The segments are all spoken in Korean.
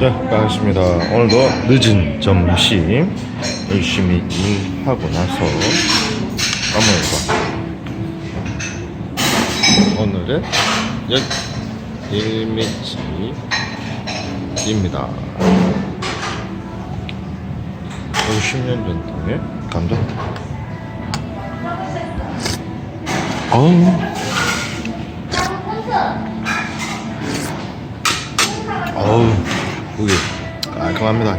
자, 반갑습니다. 오늘도 늦은 점심 열심히 일하고 나서 까먹어봐. 오늘은 역 일미치입니다. 50년 전통의 감자. 어우. 어우, 고기 깔끔합니다.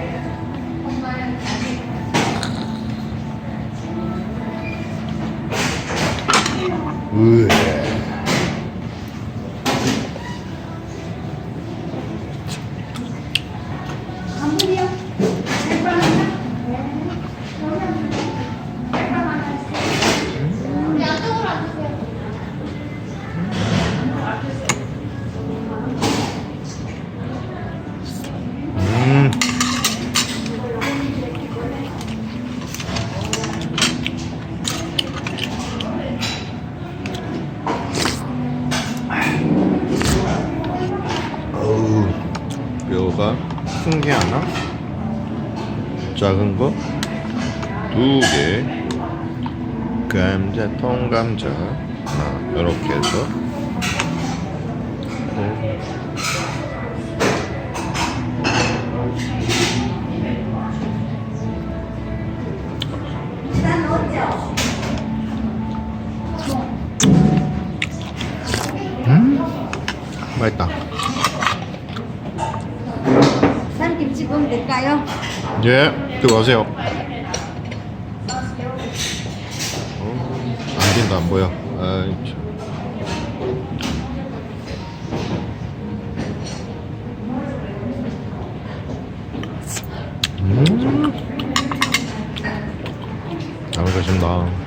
으 뼈가 큰 게 하나, 작은 거? 두 개, 감자, 통감자. 하나, 이렇게 해서. 어, 맛있다. 김치 보면 될까요? 예, 들어가세요. 어, 안 된다, 안 보여. 아이, 참. 음. 잘 먹겠습니다.